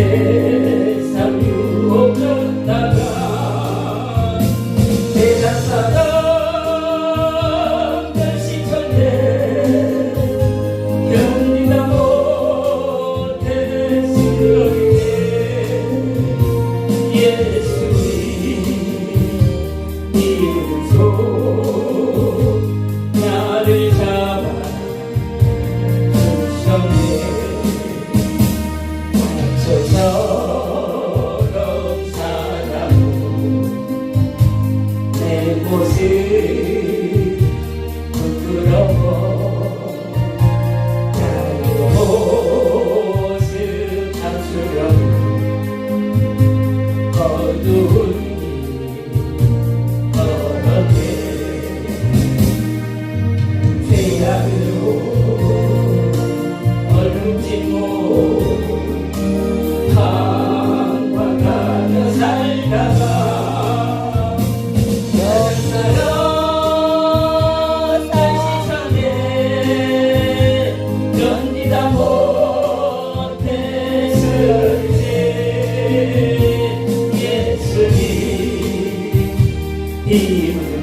세상 유혹 쫓다가 세상 사람 배식한데 견디다 못해 슬렁이네 예수님 이웃소 모습 부끄러워 나의 모습 감추려고 You.